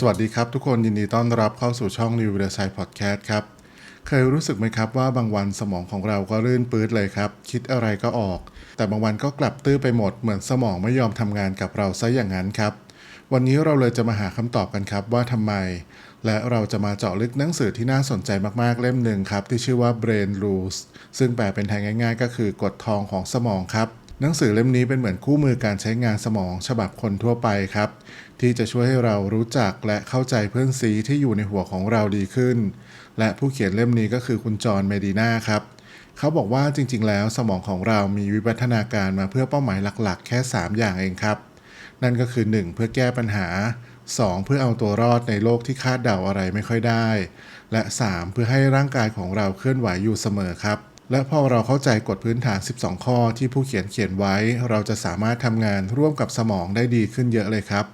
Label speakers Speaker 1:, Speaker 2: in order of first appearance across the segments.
Speaker 1: สวัสดีครับทุกคนยินดีต้อนรับเข้าสู่ช่อง New The Side Podcast ครับ เคยรู้สึกไหมครับว่าบางวันสมองของเราก็ลื่นปื๊ดเลยครับ คิดอะไรก็ออก แต่บางวันก็กลับตื้อไปหมดเหมือนสมองไม่ยอมทำงานกับเราซะอย่างนั้นครับ วันนี้เราเลยจะมาหาคำตอบกันครับว่าทำไม และเราจะมาเจาะลึกหนังสือที่น่าสนใจมากๆเล่มหนึ่งครับที่ชื่อว่า Brain Rules ซึ่งแปลเป็นไทยง่าย ๆ ก็คือกฎทองของสมองครับ หนังสือเล่มนี้เป็นเหมือนคู่มือการใช้งานสมองฉบับคนทั่วไปครับ ที่จะช่วยให้เรารู้จักและเข้าใจเพื่อนซีที่อยู่ในหัวของเราดีขึ้น และผู้เขียนเล่มนี้ก็คือคุณจอห์นเมดีนาครับ เขาบอกว่าจริง ๆ แล้วสมองของเรามีวิวัฒนาการมาเพื่อเป้าหมายหลัก ๆ แค่ 3 อย่างเองครับ นั่นก็คือ 1. เพื่อแก้ปัญหา 2. เพื่อเอาตัวรอดในโลกที่คาดเดาอะไรไม่ค่อยได้ และ 3. เพื่อให้ร่างกายของเราเคลื่อนไหวอยู่เสมอครับ และพอเราเข้าใจกฎพื้นฐาน 12 ข้อที่ผู้เขียนเขียนไว้ เราจะสามารถทำงานร่วมกับสมองได้ดีขึ้นเยอะเลยครับ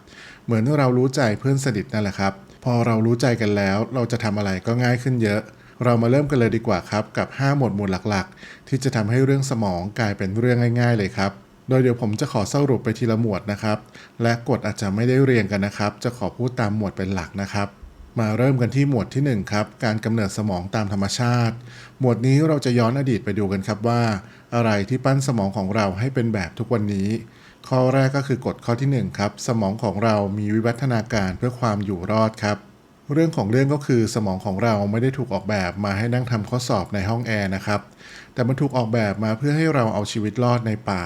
Speaker 1: เหมือนเรารู้ใจเพื่อนสนิทนั่นแหละครับ พอเรารู้ใจกันแล้ว เราจะทำอะไรก็ง่ายขึ้นเยอะ เรามาเริ่มกันเลยดีกว่าครับ กับ 5 หมวดหมู่หลักๆ ที่จะทำให้เรื่องสมองกลายเป็นเรื่องง่าย ๆ เลยครับโดยเดี๋ยวผมจะขอสรุปไปทีละหมวดนะครับ และกฎอาจจะไม่ได้เรียงกันนะครับ จะขอพูดตามหมวดเป็นหลักนะครับ มาเริ่มกันที่หมวดที่ 1 ครับ การกำเนิดสมองตามธรรมชาติ หมวดนี้เราจะย้อนอดีตไปดูกันครับว่า อะไรที่ปั้นสมองของเราให้เป็นแบบทุกวันนี้ ข้อแรกก็คือกฎข้อที่ 1 ครับ สมองของเรามีวิวัฒนาการเพื่อความอยู่รอดครับ เรื่องของเรื่องก็คือสมองของเราไม่ได้ถูกออกแบบมาให้นั่งทำข้อสอบในห้องแอร์นะครับ แต่มันถูกออกแบบมาเพื่อให้เราเอาชีวิตรอดในป่า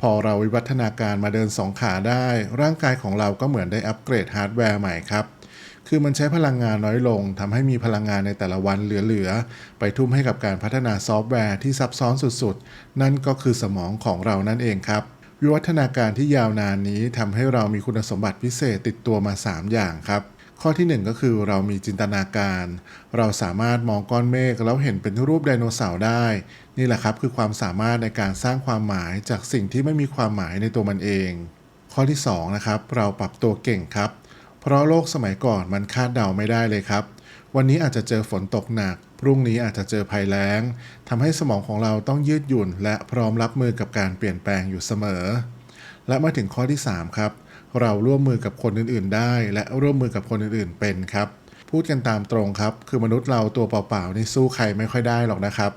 Speaker 1: พอเราวิวัฒนาการมาเดินสองขาได้ ร่างกายของเราก็เหมือนได้อัปเกรดฮาร์ดแวร์ใหม่ครับ คือมันใช้พลังงานน้อยลงทำให้มีพลังงานในแต่ละวันเหลือๆ ไปทุ่มให้กับการพัฒนาซอฟต์แวร์ที่ซับซ้อนสุดๆ นั่นก็คือสมองของเรานั่นเองครับวิวัฒนาการที่ยาวนานนี้ทำให้เรามีคุณสมบัติพิเศษติดตัวมา 3 อย่างครับข้อที่ 1 ก็คือเรามีจินตนาการ เราสามารถมองก้อนเมฆแล้วเห็นเป็นรูปไดโนเสาร์ได้ นี่แหละครับคือความสามารถในการสร้างความหมายจากสิ่งที่ไม่มีความหมายในตัวมันเอง ข้อที่2นะครับเราปรับตัวเก่งครับ เพราะโลกสมัยก่อนมันคาดเดาไม่ได้เลยครับ วันนี้อาจจะเจอฝนตกหนัก พรุ่งนี้อาจจะเจอภัยแล้งทำให้สมองของเราต้องยืดหยุ่น และพร้อมรับมือกับการเปลี่ยนแปลงอยู่เสมอ และมาถึงข้อที่ 3 ครับ เราร่วมมือกับคนอื่นๆ ได้ และร่วมมือกับคนอื่นๆเป็นครับ พูดกันตามตรงครับ คือมนุษย์เราตัวเปล่าๆนี่สู้ใครไม่ค่อยได้หรอกนะครับ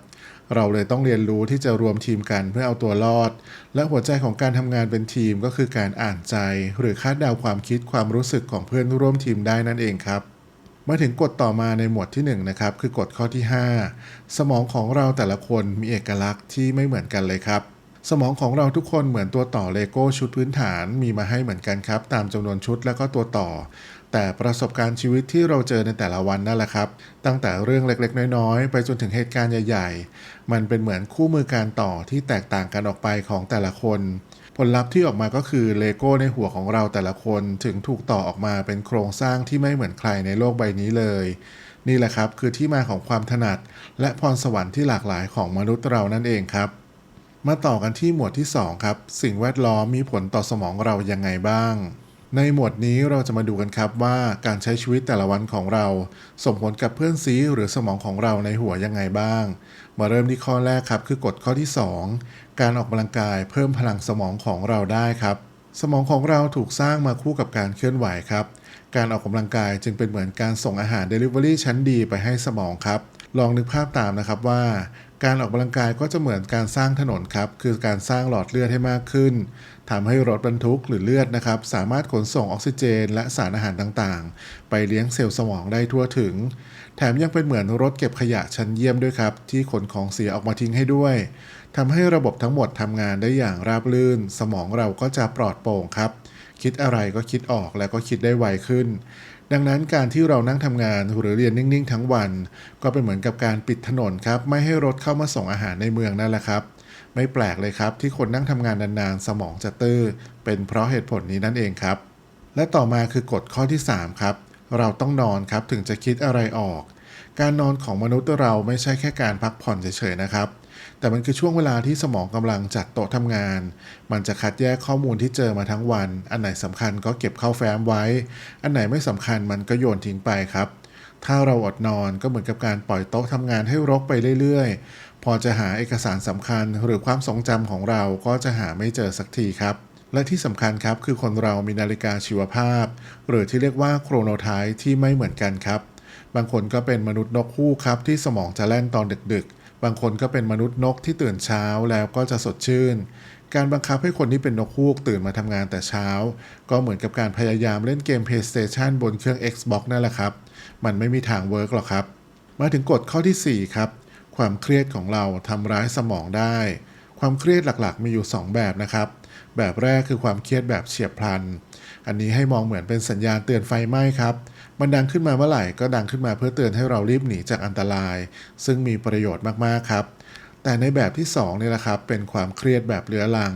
Speaker 1: เราเลยต้องเรียนรู้ที่จะรวมทีมกันเพื่อเอาตัวรอด และหัวใจของการทำงานเป็นทีมก็คือการอ่านใจ หรือคาดเดาความคิดความรู้สึกของเพื่อนร่วมทีมได้นั่นเองครับมาถึงกฎต่อมาในหมวดที่1นงนะครับคือกฎข้อที่ 5 สมองของเราแต่ละคนมีเอกลักษณ์ที่ไม่เหมือนกันเลยครับ สมองของเราทุกคนเหมือนตัวต่อเลโก้ชุดพื้นฐานมีมาให้เหมือนกันครับ ตามจำนวนชุดแล้วก็ตัวต่อ แต่ประสบการณ์ชีวิตที่เราเจอในแต่ละวันนั่นแหละครับ ตั้งแต่เรื่องเล็กๆ น้อยๆ ไปจนถึงเหตุการณ์ใหญ่ ๆ มันเป็นเหมือนคู่มือการต่อที่แตกต่างกันออกไปของแต่ละคน ผลลัพธ์ที่ออกมาก็คือเลโก้ในหัวของเราแต่ละคนถึงถูกต่อออกมาเป็นโครงสร้างที่ไม่เหมือนใครในโลกใบนี้เลย นี่แหละครับคือที่มาของความถนัด และพรสวรรค์ที่หลากหลายของมนุษย์เรานั่นเองครับมาต่อกันที่หมวดที่ 2 ครับ สิ่งแวดล้อมมีผลต่อสมองเรายังไงบ้าง ในหมวดนี้เราจะมาดูกันครับว่าการใช้ชีวิตแต่ละวันของเรา ส่งผลกับเพื่อนซีหรือสมองของเราในหัวยังไงบ้าง มาเริ่มที่ข้อแรกครับคือกฎข้อที่ 2 การออกกำลังกายเพิ่มพลังสมองของเราได้ครับ สมองของเราถูกสร้างมาคู่กับการเคลื่อนไหวครับ การออกกำลังกายจึงเป็นเหมือนการส่งอาหาร Delivery ชั้นดีไปให้สมองครับลองนึกภาพตามนะครับว่า การออกกำลังกายก็จะเหมือนการสร้างถนนครับ คือการสร้างหลอดเลือดให้มากขึ้นทำให้รถบรรทุกหรือเลือดนะครับ สามารถขนส่งออกซิเจน และสารอาหารต่างๆ ไปเลี้ยงเซลล์สมองได้ทั่วถึง แถมยังเป็นเหมือนรถเก็บขยะชั้นเยี่ยมด้วยครับ ที่ขนของเสียออกมาทิ้งให้ด้วยทำให้ระบบทั้งหมดทำงานได้อย่างราบรื่น สมองเราก็จะปลอดโปร่งครับ คิดอะไรก็คิดออกและก็คิดได้ไวขึ้น ดังนั้นการที่เรานั่งทำงานหรือเรียนนิ่งๆ ทั้งวัน ก็เป็นเหมือนกับการปิดถนนครับ ไม่ให้รถเข้ามาส่งอาหารในเมืองนั่นแหละครับ ไม่แปลกเลยครับที่คนนั่งทำงานนานๆ สมองจะตื้อ เป็นเพราะเหตุผลนี้นั่นเองครับ และต่อมาคือกฎข้อที่ 3 ครับ เราต้องนอนครับถึงจะคิดอะไรออก การนอนของมนุษย์เราไม่ใช่แค่การพักผ่อนเฉยๆนะครับ แต่มันคือช่วงเวลาที่สมองกำลังจัดโต๊ะทำงาน มันจะคัดแยกข้อมูลที่เจอมาทั้งวัน อันไหนสำคัญก็เก็บเข้าแฟ้มไว้ อันไหนไม่สำคัญมันก็โยนทิ้งไปครับ ถ้าเราอดนอนก็เหมือนกับการปล่อยโต๊ะทำงานให้รกไปเรื่อยๆ พอจะหาเอกสารสำคัญหรือความทรงจำของเราก็จะหาไม่เจอสักทีครับและที่สำคัญครับคือคนเรามีนาฬิกาชีวภาพ หรือที่เรียกว่าโครโนไทป์ที่ไม่เหมือนกันครับ บางคนก็เป็นมนุษย์นกคู่ครับที่สมองจะแล่นตอนดึกๆ บางคนก็เป็นมนุษย์นกที่ตื่นเช้าแล้วก็จะสดชื่น การบังคับให้คนที่เป็นนกฮูกตื่นมาทำงานแต่เช้า ก็เหมือนกับการพยายามเล่นเกม PlayStation บนเครื่อง Xbox นั่นแหละครับ มันไม่มีทางเวิร์กหรอกครับ มาถึงกฎข้อทีสี่4 ครับ ความเครียดของเราทำร้ายสมองได้ ความเครียดหลักๆ มีอยู่ 2 แบบนะครับ แบบแรกคือความเครียดแบบเฉียบพลัน อันนี้ให้มองเหมือนเป็นสัญญาณเตือนไฟไหม้ครับ มันดังขึ้นมาเมื่อไหร่ก็ดังขึ้นมาเพื่อเตือนให้เรารีบหนีจากอันตราย ซึ่งมีประโยชน์มากๆครับ แต่ในแบบที่2นี่แหละครับ เป็นความเครียดแบบเรื้อรัง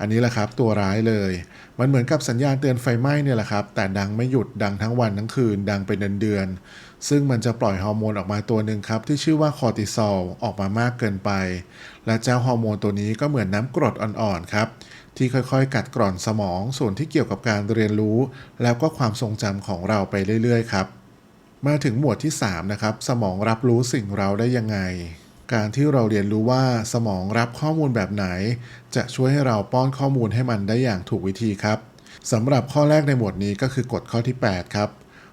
Speaker 1: อันนี้แหละครับตัวร้ายเลย มันเหมือนกับสัญญาณเตือนไฟไหม้เนี่ยแหละครับ แต่ดังไม่หยุดดังทั้งวันทั้งคืน ดังเป็นเดือนๆ ซึ่งมันจะปล่อยฮอร์โมนออกมาตัวหนึ่งครับที่ชื่อว่าคอร์ติซอลออกมามากเกินไป และเจ้าฮอร์โมนตัวนี้ก็เหมือนน้ำกรดอ่อนๆครับ ที่ค่อยๆ กัดกร่อนสมองส่วนที่เกี่ยวกับการเรียนรู้ แล้วก็ความทรงจำของเราไปเรื่อย ๆ ครับ มาถึงหมวดที่3นะครับสมองรับรู้สิ่งเราได้ยังไง การที่เราเรียนรู้ว่าสมองรับข้อมูลแบบไหน จะช่วยให้เราป้อนข้อมูลให้มันได้อย่างถูกวิธีครับสำหรับข้อแรกในหมวดนี้ก็คือกฎข้อที่ 8 ครับ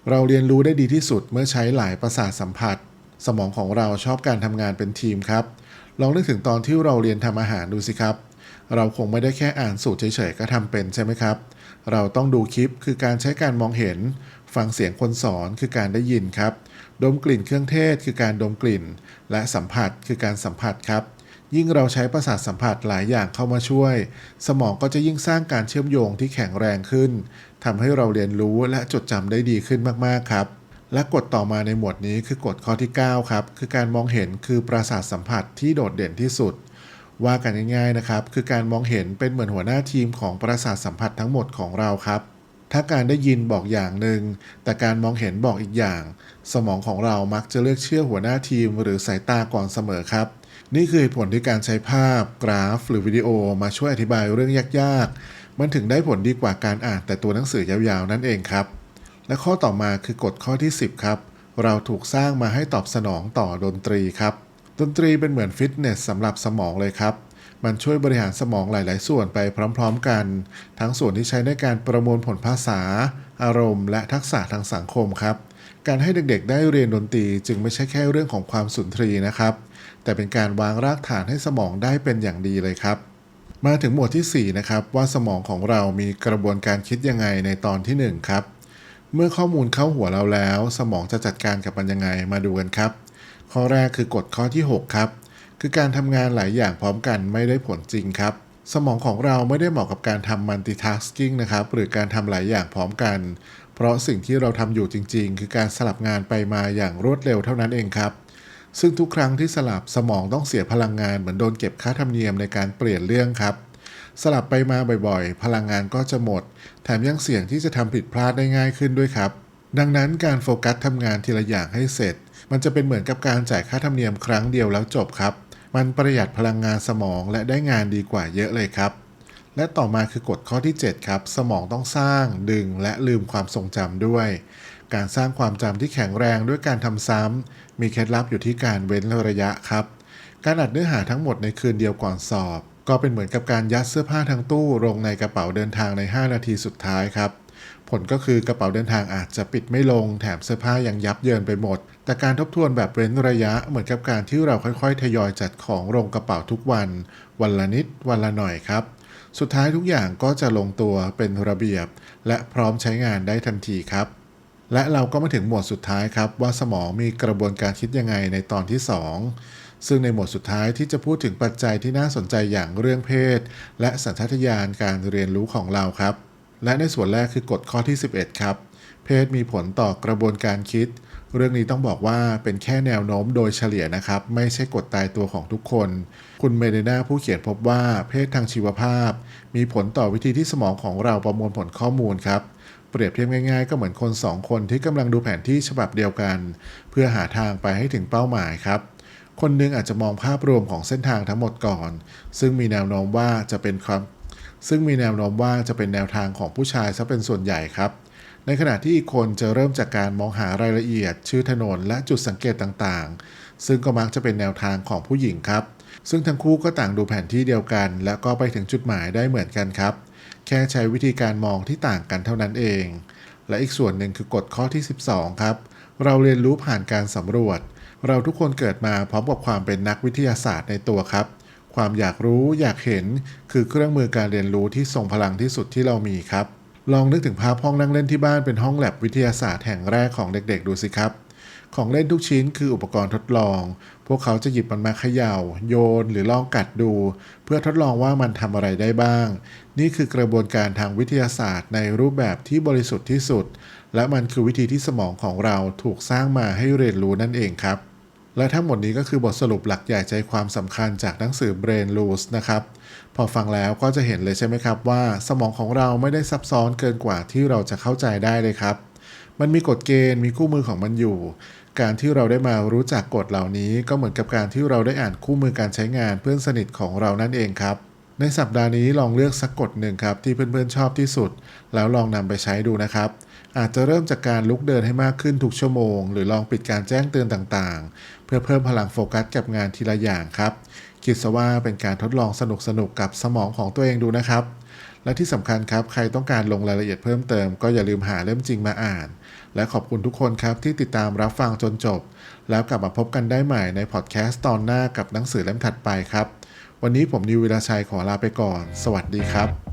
Speaker 1: เราเรียนรู้ได้ดีที่สุดเมื่อใช้หลายประสาทสัมผัส สมองของเราชอบการทำงานเป็นทีมครับ ลองนึกถึงตอนที่เราเรียนทำอาหารดูสิครับ เราคงไม่ได้แค่อ่านสูตรเฉยๆก็ทำเป็นใช่ไหมครับ เราต้องดูคลิปคือการใช้การมองเห็น ฟังเสียงคนสอนคือการได้ยินครับ ดมกลิ่นเครื่องเทศคือการดมกลิ่น และสัมผัสคือการสัมผัสครับ ยิ่งเราใช้ประสาทสัมผัสหลายอย่างเข้ามาช่วย สมองก็จะยิ่งสร้างการเชื่อมโยงที่แข็งแรงขึ้นทำให้เราเรียนรู้และจดจำได้ดีขึ้นมากๆครับและกฎต่อมาในหมวดนี้คือกฎข้อที่ 9 ครับ คือการมองเห็นคือประสาทสัมผัสที่โดดเด่นที่สุด ว่ากันง่ายๆนะครับ คือการมองเห็นเป็นเหมือนหัวหน้าทีมของประสาทสัมผัสทั้งหมดของเราครับ ถ้าการได้ยินบอกอย่างหนึ่ง แต่การมองเห็นบอกอีกอย่าง สมองของเรามักจะเลือกเชื่อหัวหน้าทีมหรือสายตาก่อนเสมอครับ นี่คือผลที่การใช้ภาพ กราฟ หรือวิดีโอมาช่วยอธิบายเรื่องยากๆ มันถึงได้ผลดีกว่าการอ่านแต่ตัวหนังสือยาวๆนั่นเองครับ และข้อต่อมาคือกฎข้อที่ 10 ครับ เราถูกสร้างมาให้ตอบสนองต่อดนตรีครับ ดนตรีเป็นเหมือนฟิตเนสสำหรับสมองเลยครับ มันช่วยบริหารสมองหลาย ๆ ส่วนไปพร้อม ๆ กัน ทั้งส่วนที่ใช้ในการประมวลผลภาษา อารมณ์ และทักษะทางสังคมครับ การให้เด็ก ๆ ได้เรียนดนตรีจึงไม่ใช่แค่เรื่องของความสุนทรีนะครับ แต่เป็นการวางรากฐานให้สมองได้เป็นอย่างดีเลยครับ มาถึงหมวดที่ 4 นะครับว่าสมองของเรามีกระบวนการคิดยังไงในตอนที่ 1 ครับ เมื่อข้อมูลเข้าหัวเราแล้ว สมองจะจัดการกับมันยังไงมาดูกันครับ ข้อแรกคือกฎข้อที่ 6 ครับ คือการทำงานหลายอย่างพร้อมกันไม่ได้ผลจริงครับ สมองของเราไม่ได้เหมาะกับการทำ multitasking นะครับ หรือการทำหลายอย่างพร้อมกัน เพราะสิ่งที่เราทำอยู่จริง ๆ คือการสลับงานไปมาอย่างรวดเร็วเท่านั้นเองครับ ซึ่งทุกครั้งที่สลับสมองต้องเสียพลังงานเหมือนโดนเก็บค่าธรรมเนียมในการเปลี่ยนเรื่องครับ สลับไปมาบ่อยๆ พลังงานก็จะหมด แถมยังเสี่ยงที่จะทำผิดพลาดได้ง่ายขึ้นด้วยครับ ดังนั้นการโฟกัสทำงานทีละอย่างให้เสร็จ มันจะเป็นเหมือนกับการจ่ายค่าธรรมเนียมครั้งเดียวแล้วจบครับ มันประหยัดพลังงานสมองและได้งานดีกว่าเยอะเลยครับ และต่อมาคือกฎข้อที่ 7 ครับ สมองต้องสร้าง ดึง และลืมความทรงจำด้วย การสร้างความจำที่แข็งแรงด้วยการทำซ้ำมีเคล็ดลับอยู่ที่การเว้นระยะครับ การอัดเนื้อหาทั้งหมดในคืนเดียวก่อนสอบ ก็เป็นเหมือนกับการยัดเสื้อผ้าทั้งตู้ลงในกระเป๋าเดินทางใน 5 นาทีสุดท้ายครับ ผลก็คือกระเป๋าเดินทางอาจจะปิดไม่ลงแถมเสื้อผ้ายังยับเยินไปหมด แต่การทบทวนแบบเว้นระยะเหมือนกับการที่เราค่อยๆ ทยอยจัดของลงกระเป๋าทุกวัน วันละนิดวันละหน่อยครับ สุดท้ายทุกอย่างก็จะลงตัวเป็นระเบียบ และพร้อมใช้งานได้ทันทีครับ และเราก็มาถึงหมวดสุดท้ายครับ ว่าสมองมีกระบวนการคิดยังไงในตอนที่ 2ซึ่งในหมวดสุดท้ายที่จะพูดถึงปัจจัยที่น่าสนใจอย่างเรื่องเพศ และสัญชาตญาณการเรียนรู้ของเราครับ และในส่วนแรกคือกฎข้อที่ 11 ครับ เพศมีผลต่อกระบวนการคิด เรื่องนี้ต้องบอกว่าเป็นแค่แนวโน้มโดยเฉลี่ยนะครับ ไม่ใช่กฎตายตัวของทุกคน คุณเมเดนาผู้เขียนพบว่าเพศทางชีวภาพ มีผลต่อวิธีที่สมองของเราประมวลผลข้อมูลครับเปรียบเทียบง่ายๆ ก็เหมือนคนสองคนที่กำลังดูแผนที่ฉบับเดียวกัน เพื่อหาทางไปให้ถึงเป้าหมายครับ คนหนึงอาจจะมองภาพรวมของเส้นทางทั้งหมดก่อน ซึ่งมีแนวโน้มว่าจะเป็นความ ซึ่งมีแนวโน้มว่าจะเป็นแนวทางของผู้ชายซะเป็นส่วนใหญ่ครับ ในขณะที่อีกคนจะเริ่มจากการมองหารายละเอียด ชื่อถนนและจุดสังเกตต่างๆ ซึ่งก็มักจะเป็นแนวทางของผู้หญิงครับ ซึ่งทั้งคู่ก็ต่างดูแผนที่เดียวกัน แล้วก็ไปถึงจุดหมายได้เหมือนกันครับ แค่ใช้วิธีการมองที่ต่างกันเท่านั้นเอง และอีกส่วนหนึ่งคือกฎข้อที่ 12 ครับ เราเรียนรู้ผ่านการสำรวจ เราทุกคนเกิดมาพร้อมกับความเป็นนักวิทยาศาสตร์ในตัวครับ ความอยากรู้อยากเห็นคือเครื่องมือการเรียนรู้ที่ทรงพลังที่สุดที่เรามีครับ ลองนึกถึงภาพห้องนั่งเล่นที่บ้านเป็นห้องแลบวิทยาศาสตร์แห่งแรกของเด็กๆ ดูสิครับ ของเล่นทุกชิ้นคืออุปกรณ์ทดลอง พวกเขาจะหยิบมันมาเขย่า โยนหรือลองกัดดู เพื่อทดลองว่ามันทำอะไรได้บ้าง นี่คือกระบวนการทางวิทยาศาสตร์ ในรูปแบบที่บริสุทธิ์ที่สุด และมันคือวิธีที่สมองของเราถูกสร้างมาให้เรียนรู้นั่นเองครับ และทั้งหมดนี้ก็คือบทสรุปหลักใหญ่ใจความสำคัญจากหนังสือ Brain Rules นะครับ พอฟังแล้วก็จะเห็นเลยใช่ไหมครับว่าสมองของเราไม่ได้ซับซ้อนเกินกว่าที่เราจะเข้าใจได้เลยครับ มันมีกฎเกณฑ์มีคู่มือของมันอยู่ การที่เราได้มารู้จักกฎเหล่านี้ก็เหมือนกับการที่เราได้อ่านคู่มือการใช้งานเพื่อนสนิทของเรานั่นเองครับ ในสัปดาห์นี้ลองเลือกสักกฎหนึ่งครับที่เพื่อนๆชอบที่สุด แล้วลองนำไปใช้ดูนะครับ อาจจะเริ่มจากการลุกเดินให้มากขึ้นทุกชั่วโมง หรือลองปิดการแจ้งเตือนต่างๆ เพื่อเพิ่มพลังโฟกัสกับงานทีละอย่างครับคิดซะว่าเป็นการทดลองสนุกๆกับสมองของตัวเองดูนะครับ และที่สำคัญครับใครต้องการลงรายละเอียดเพิ่มเติมก็อย่าลืมหาเล่มจริงมาอ่าน และขอบคุณทุกคนครับที่ติดตามรับฟังจนจบ แล้วกลับมาพบกันได้ใหม่ในพอดแคสต์ตอนหน้ากับหนังสือเล่มถัดไปครับ วันนี้ผมนิววิราชัยขอลาไปก่อน สวัสดีครับ